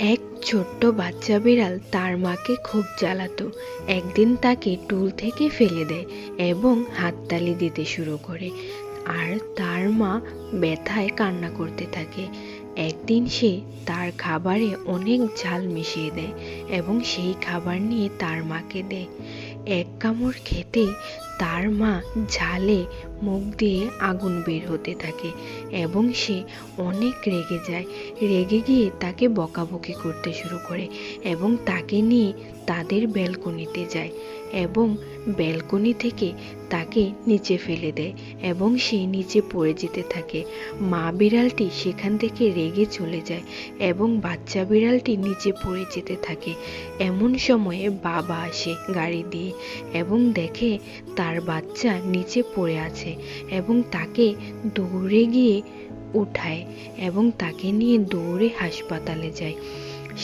এক ছোট্ট বাচ্চা বিড়াল তার মাকে খুব জ্বালাতো। একদিন তাকে টুল থেকে ফেলে দেয় এবং হাততালি দিতে শুরু করে আর তার মা ব্যথায় কান্না করতে থাকে। একদিন সে তার খাবারে অনেক ঝাল মিশিয়ে দেয় এবং সেই খাবার নিয়ে তার মাকে দেয়। এক কামড় খেতে তার মা ঝালে মুখ দিয়ে আগুন বের হতে থাকে এবং সে অনেক রেগে যায়। রেগে গিয়ে তাকে বকাবকি করতে শুরু করে এবং তাকে নিয়ে তাদের ব্যালকনিতে যায় এবং ব্যালকনি থেকে তাকে নিচে ফেলে দেয় এবং সে নিচে পড়ে যেতে থাকে। মা বিড়ালটি সেখান থেকে রেগে চলে যায় এবং বাচ্চা বিড়ালটি নিচে পড়ে যেতে থাকে। এমন সময়ে বাবা আসে গাড়ি দিয়ে এবং দেখে তার বাচ্চা নিচে পড়ে আছে এবং তাকে দৌড়ে গিয়ে উঠায় এবং তাকে নিয়ে দৌড়ে হাসপাতালে যায়।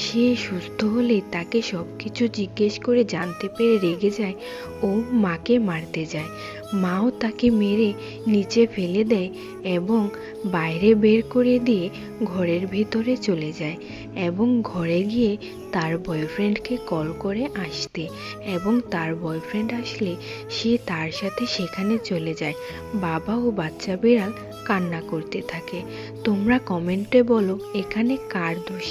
সে সুস্থ হলে তাকে সব কিছু জিজ্ঞেস করে জানতে পেরে রেগে যায় ও মাকে মারতে যায়। মাও তাকে মেরে নিচে ফেলে দেয় এবং বাইরে বের করে দিয়ে ঘরের ভিতরে চলে যায় এবং ঘরে গিয়ে তার বয়ফ্রেন্ডকে কল করে আসতে এবং তার বয়ফ্রেন্ড আসলে সে তার সাথে সেখানে চলে যায়। বাবা ও বাচ্চা বিড়াল কান্না করতে থাকে। তোমরা কমেন্টে বলো, এখানে কার দোষ?